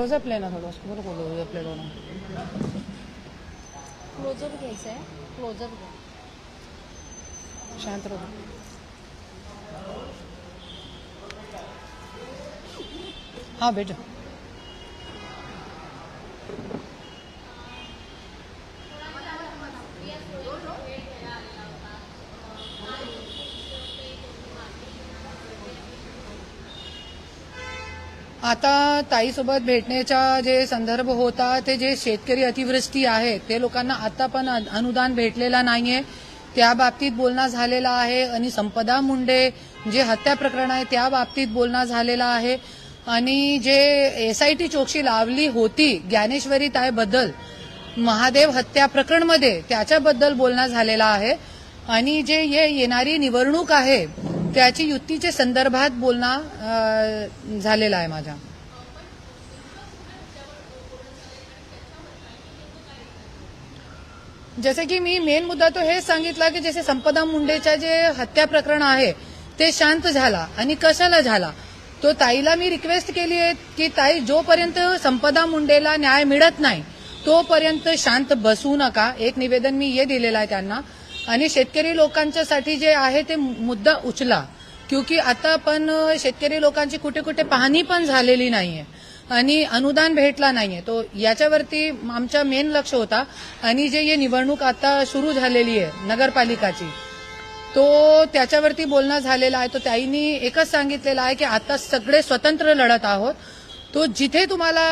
Close up लेना थोड़ा उसको बोलो क्लोजअप ले लो ना क्लोजअप घ्यायचं आहे क्लोजअप घ्या. शांत रहो हाँ बेटा आता ताईसोबत भेटण्याचा जे संदर्भ होता ते जे शेतकरी अतिवृष्टी आहे ते लोकांना आता पण अनुदान भेटलेला नाहीये. त्या बाबतीत बोलणं झालेला आहे आणि संपदा मुंडे जे हत्या प्रकरण आहे त्या बाबतीत बोलणं झालेला आहे. आणि जे एसआयटी चौकशी लावली होती ज्ञानेश्वरी ताईबद्दल महादेव हत्या प्रकरणमध्ये त्याच्याबद्दल बोलणं झालेला आहे. आणि जे ये येणारी निवडणूक आहे त्याची युतीच्या संदर्भात बोलणं झालेला झालेलं आहे माझ्या. जसे की मी मेन मुद्दा तो हेच सांगितला की जसे संपदा मुंडेच्या जे हत्या प्रकरण आहे ते शांत झाला आणि कशाला झाला? तो ताईला मी रिक्वेस्ट केली आहे की ताई जोपर्यंत संपदा मुंडेला न्याय मिळत नाही तोपर्यंत शांत बसू नका. एक निवेदन मी हे दिलेलं आहे त्यांना. आणि शेतकरी लोकांच्यासाठी जे आहे ते मुद्दा उचला. क्योंकि आता पण शेतकरी लोकांची कुठे कुठे पाहणी पण झालेली नाहीये. आणि अनुदान भेटला नाहीये. तो याच्यावरती आमचा मेन लक्ष होता. आणि जे ये निवडणूक आता सुरू झालेली आहे नगरपालिकाची तो त्याच्यावरती बोलणं झालेला आहे. तो त्यांनी एकच सांगितलेलं आहे की आता सगळे स्वतंत्र लढत आहोत. तो जिथे तुम्हाला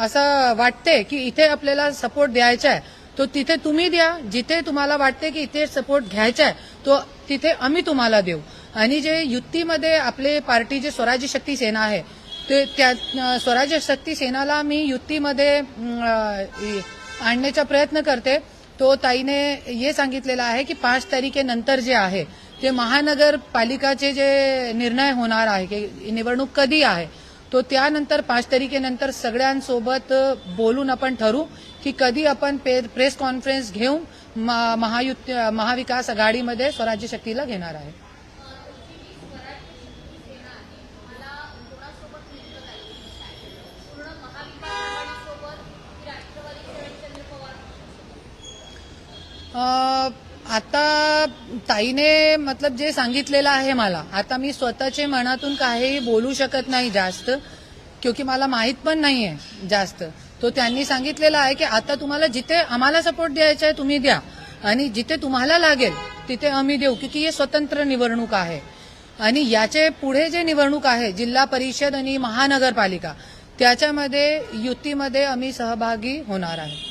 असं वाटते की इथे आपल्याला सपोर्ट द्यायचा आहे तो तिथे तुम्ही द्या जिथे तुम्हाला वाटते की इथे सपोर्ट घ्यायचा आहे तो तिथे आम्ही तुम्हाला देऊ. आणि जे युतीमध्ये आपले पार्टी जे स्वराज्य शक्ती सेना आहे ते त्या स्वराज्य शक्ती सेनाला मी युतीमध्ये आणण्याचा प्रयत्न करते. तो ताईने हे सांगितलेलं आहे की पाच तारखेनंतर जे आहे ते महानगरपालिकाचे जे निर्णय होणार आहे की निवडणूक कधी आहे तो त्यानंतर पाच तारखेनंतर सगळ्यांसोबत बोलून आपण ठरू. की कधी आपण पे- प्रेस कॉन्फरन्स घेऊन महायुती महाविकास आघाडीमध्ये स्वराज्य शक्तीला घेणार आहे. आता ताईने मतलब जे सांगितलेलं आहे मला आता मी स्वतःचे मनातून काहीही बोलू शकत नाही जास्त क्योंकि मला माहीत पण नाही आहे जास्त. तो त्यांनी सांगितलेला आहे की आता तुम्हाला जिथे आम्हाला सपोर्ट द्यायचा आहे तुम्ही द्या. आणि जिथे तुम्हाला लागेल तिथे आम्ही देऊ की हे स्वतंत्र निवडणूक आहे. आणि याचे पुढे जे निवडणूक आहे जिल्हा परिषद आणि महानगरपालिका त्याच्यामध्ये युतीमध्ये आम्ही सहभागी होणार आहे.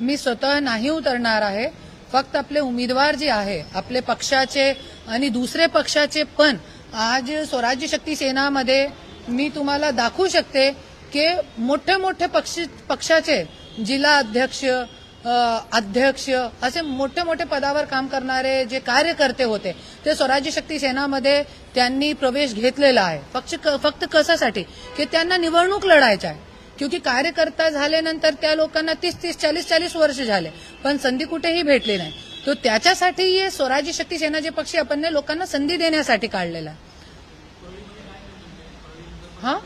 मी स्वतः नाही उतरणार आहे. फक्त आपले उमेदवार जे आहे आपले पक्षाचे आणि दुसरे पक्षाचे पण आज स्वराज्य शक्ती सेनामध्ये मी तुम्हाला दाखवू शकते की मोठे मोठे पक्ष पक्षाचे जिल्हा अध्यक्ष अध्यक्ष असे मोठे मोठे पदावर काम करणारे जे कार्यकर्ते होते ते स्वराज्य शक्ती सेनामध्ये त्यांनी प्रवेश घेतलेला आहे. फक्त फक्त कशासाठी? की त्यांना निवडणूक लढायच्या आहे. क्योंकि कार्यकर्ता झाल्यानंतर त्या लोकांना तीस तीस चाळीस चाळीस वर्ष झाले. पण संधी कुठेही भेटली नाही. तो त्याच्यासाठी हे स्वराज्य शक्ती सेना जे पक्ष आपण लोकांना संधी देण्यासाठी काढलेला. आहे हा?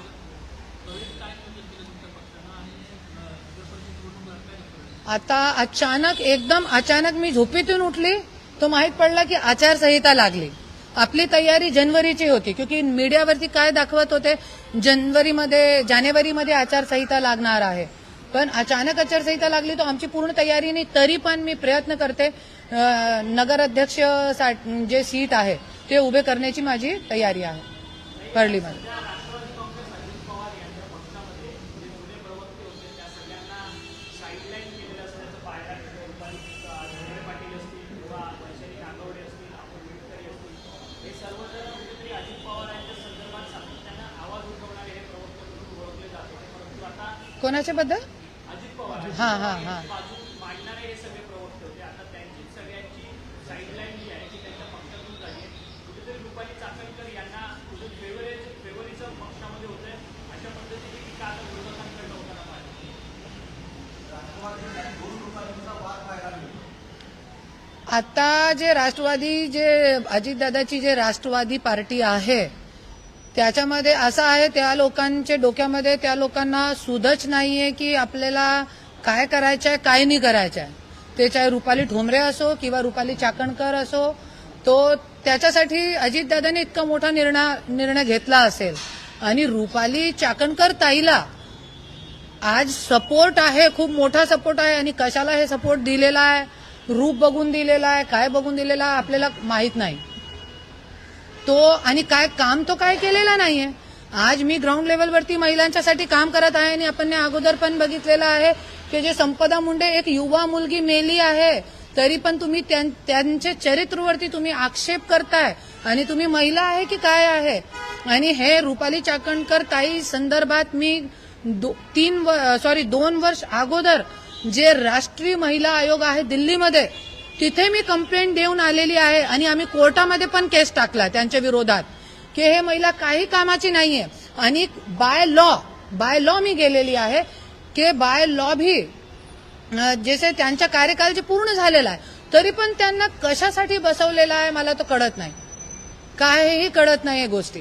आता अचानक एकदम अचानक मी झोपेतून उठली तो माहीत पडला की आचारसंहिता लागली. आपली तयारी जनवरीची होती क्योंकि मीडियावरती काय दाखवत होते जनवरीमध्ये जानेवारीमध्ये आचारसंहिता लागणार आहे. पण अचानक आचारसंहिता लागली तर आमची पूर्ण तयारी नाही तरी पण मी प्रयत्न करते नगराध्यक्ष जे सीट आहे ते उभे करण्याची माझी तयारी आहे परळीमध्ये. कोणाच्या बद्दल हां हां हां. आता जे राष्ट्रवादी जे अजितदादाची जे राष्ट्रवादी पार्टी आहे त्याच्यामध्ये असं आहे त्या लोकांच्या डोक्यामध्ये त्या लोकांना सुधच नाहीये की आपल्याला काय करायचं आहे काय नाही करायचं आहे ते चाहे रुपाली ठोंबरे असो किंवा रुपाली चाकणकर असो तो त्याच्यासाठी अजितदादाने इतका मोठा निर्णय निर्णय घेतला असेल. आणि रुपाली चाकणकर ताईला आज सपोर्ट आहे खूप मोठा सपोर्ट आहे. आणि कशाला हे सपोर्ट दिलेला आहे? रूप बघून दिलेला आहे काय बघून दिलेला आहे आपल्याला माहीत नाही. तो आणि काय काम तो काय केलेला नाहीये. आज मी ग्राउंड लेवलवरती महिलांच्यासाठी काम करत आहे आणि आपण अगोदर पण बघितलेलं आहे की जे संपदा मुंडे एक युवा मुलगी मेली आहे तरी पण तुम्ही त्यां- त्यांच्या चरित्रवरती तुम्ही आक्षेप करताय. आणि तुम्ही महिला आहे की काय आहे? आणि हे रुपाली चाकणकर ताई संदर्भात मी दो- तीन सॉरी दोन वर्ष अगोदर जे राष्ट्रीय महिला आयोग आहे दिल्लीमध्ये तिथे मी कंप्लेंट देऊन आलेली आहे आणि आम्ही कोर्टामध्ये पण केस टाकला त्यांच्या विरोधात. की हे महिला काही कामाची नाहीये. आणि बाय लॉ बाय लॉ मी गेलेली आहे. की बाय लॉ भी जसे त्यांच्या कार्यकाल जे पूर्ण झालेला आहे. तरी पण त्यांना कशासाठी बसवलेला आहे मला तो कळत नाही. काहीही कळत नाही या गोष्टी.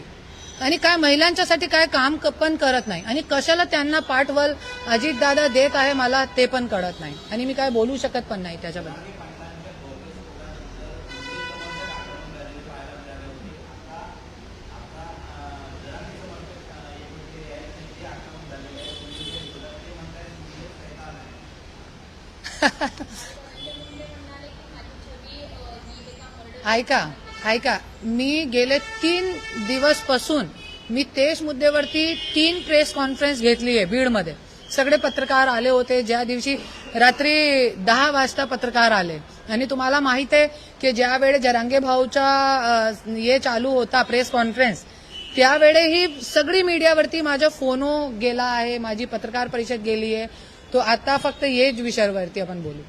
आणि काय महिलांच्यासाठी काय काम पण करत नाही. आणि कशाला त्यांना पाठवल अजितदादा देत आहे मला ते पण कळत नाही. आणि मी काय बोलू शकत पण नाही त्याच्याबद्दल. ऐका ऐका. मी गेले तीन दिवसपासून मी तेच मुद्द्यावरती तीन प्रेस कॉन्फरन्स घेतली आहे बीडमध्ये. सगळे पत्रकार आले होते ज्या दिवशी रात्री दहा वाजता पत्रकार आले. आणि तुम्हाला माहीत आहे की ज्यावेळे जरांगे भाऊचा हे चालू होता प्रेस कॉन्फरन्स त्यावेळेही सगळी मीडियावरती माझा फोनो गेला आहे माझी पत्रकार परिषद गेली आहे. तो आता फक्त हेच विषयावरती आपण बोलू.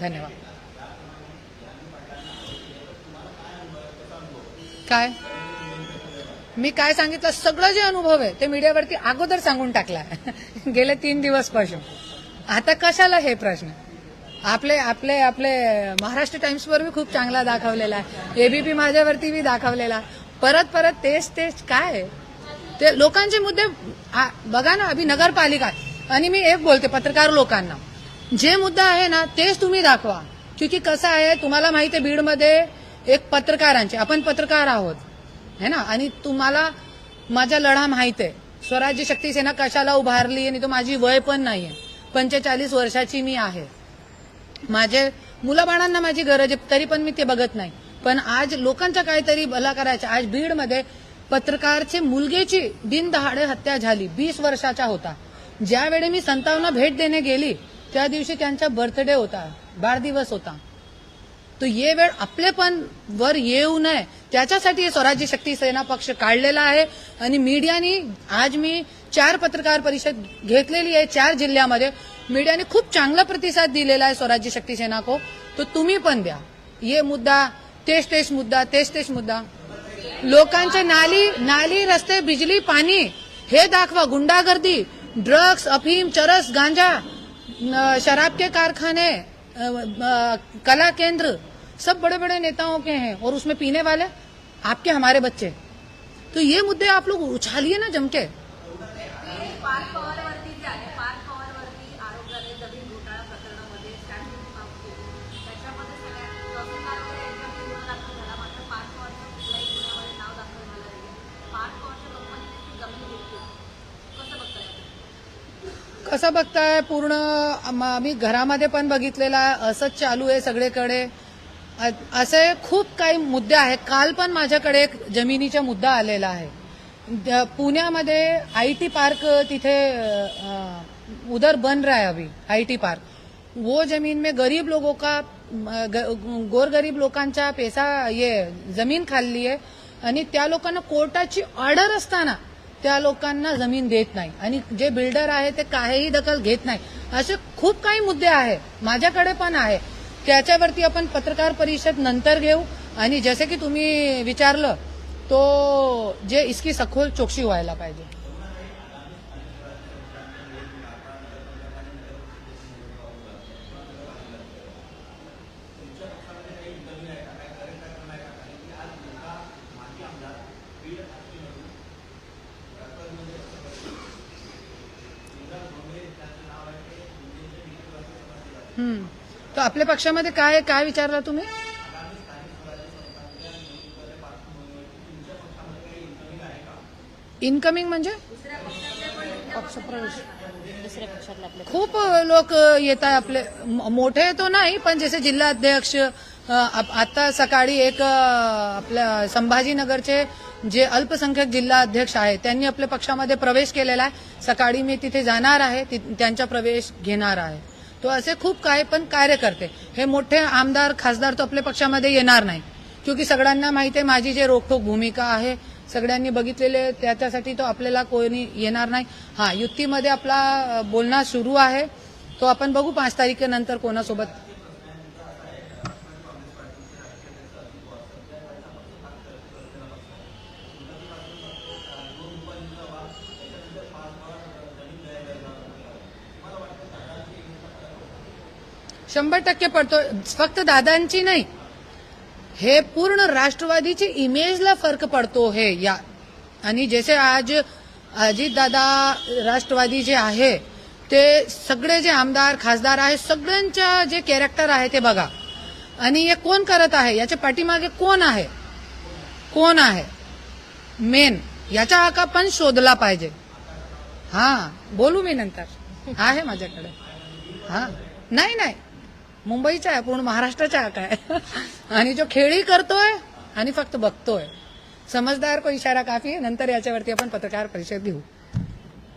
धन्यवाद. काय? मी काय सांगितलं? सगळं जे अनुभव आहे ते मीडियावरती अगोदर सांगून टाकला. गेले तीन दिवसपासून. आता कशाला हे प्रश्न? आपले आपले आपले महाराष्ट्र टाइम्सवर बी खूप चांगला दाखवलेला आहे. एबीपी माझ्यावरती बी दाखवलेला. परत परत तेच तेच काय? आहे? ते लोकांचे मुद्दे बघा ना अभि नगरपालिका. आणि मी एक बोलते पत्रकार लोकांना. जे मुद्दा आहे ना तेच तुम्ही दाखवा. क्योंकि कसं आहे तुम्हाला माहिती आहे बीडमध्ये एक पत्रकारांचे आपण पत्रकार आहोत. है ना? आणि तुम्हाला माझा लढा माहीत आहे. स्वराज्य शक्ती सेना कशाला उभारली आणि तो माझी वय पण नाहीये. पंचेचाळीस वर्षाची मी आहे. माझे मुलाबाळांना माझी गरज आहे तरी पण मी ते बघत नाही. पण आज लोकांचा काहीतरी भला करायचा. आज बीडमध्ये पत्रकारची मुलगेची बिनदहाडे हत्या झाली. वीस वर्षाचा होता. ज्यावेळी मी संतावना भेट देणे गेली त्या दिवशी त्यांचा बर्थडे होता वाढदिवस होता. तो ये वेळ आपले पण वर येऊ नये त्याच्यासाठी हे स्वराज्य शक्ती सेना पक्ष काढलेला आहे. आणि मीडियानी आज मी चार पत्रकार परिषद घेतलेली आहे चार जिल्ह्यामध्ये. मीडियाने खूप चांगला प्रतिसाद दिलेला आहे स्वराज्य शक्ती सेना को तो तुम्ही पण द्या. ये मुद्दा तेच तेच मुद्दा तेच तेच मुद्दा. लोकांचे नाली नाली रस्ते बिजली पाणी हे दाखवा गुंडागर्दी. ड्रग्स, अफीम, चरस, गांजा शराब के कारखाने कला केंद्र, सब बड़े बड़े नेताओं के हैं और उसमें पीने वाले आपके हमारे बच्चे। तो ये मुद्दे आप लोग उछालिए ना जम कसं बघताय? पूर्ण आम्ही घरामध्ये पण बघितलेलं आहे. असंच चालू आहे सगळीकडे. असे खूप काही मुद्दे आहेत. काल पण माझ्याकडे एक जमिनीचा मुद्दा आलेला आहे. पुण्यामध्ये आय टी पार्क तिथे उदर उधर बन रहा है अभी आय टी पार्क. वो जमीन में गरीब लोगों का ग- गोरगरीब लोकांचा पैसा ये जमीन खाल्ली आहे. आणि त्या लोकांना कोर्टाची ऑर्डर असताना त्या लोकांना जमीन देत नाही. आणि जे बिल्डर आहे ते काहीही दखल घेत नाही. असे खूप काही मुद्दे आहे. माझ्याकडे पण आहे. त्याच्यावरती आपण पत्रकार परिषद नंतर घेऊ. आणि जसे की तुम्ही विचारलं तो जे इसकी सखोल चोक्षी व्हायला पाहिजे. हम्म. तर आपल्या पक्षामध्ये काय काय विचारला तुम्ही? इनकमिंग म्हणजे? पक्षप्रवेश दुसऱ्या खूप लोक येत आहे आपले. म- मोठे तो नाही पण जसे जिल्हा अध्यक्ष अ, आप- आता सकाळी एक अ, आपल्या संभाजीनगरचे जे अल्पसंख्याक जिल्हा अध्यक्ष आहेत त्यांनी आपल्या पक्षामध्ये प्रवेश केलेला आहे. सकाळी मी तिथे जाणार आहे ति- त्यांचा प्रवेश घेणार आहे. तो असे खूप काय पण कार्य करते. हे मोठे आमदार खासदार तो आपल्या पक्षामध्ये येणार नाही. क्योंकि सगळ्यांना माहिती आहे माझी जे रोखोक भूमिका आहे सगळ्यांनी बघितलेले त्याच्यासाठी तो आपल्याला कोणी येणार नाही. हा युतीमध्ये आपला बोलणं सुरू आहे. तो आपण बघू पाच तारखेनंतर कोणासोबत शंभर टक्के पडतो फक्त दादांची नाही. हे पूर्ण राष्ट्रवादीची इमेजला फरक पडतो हे या. आणि जसे आज अजित दादा राष्ट्रवादी जे आहे ते सगळे जे आमदार खासदार आहे सगळ्यांच्या जे कॅरेक्टर आहे ते बघा. आणि हे कोण करत आहे? याच्या पाठीमागे कोण आहे? कोण आहे? मेन याचा आका पण शोधला पाहिजे. हा बोलू मी नंतर. आहे माझ्याकडे. हा. नाही नाही. मुंबईचा आहे पूर्ण महाराष्ट्राचा हक आहे. आणि जो खेळी करतोय आणि फक्त बघतोय. समजदार को इशारा काफी नंतर याच्यावरती आपण पत्रकार परिषद घेऊ.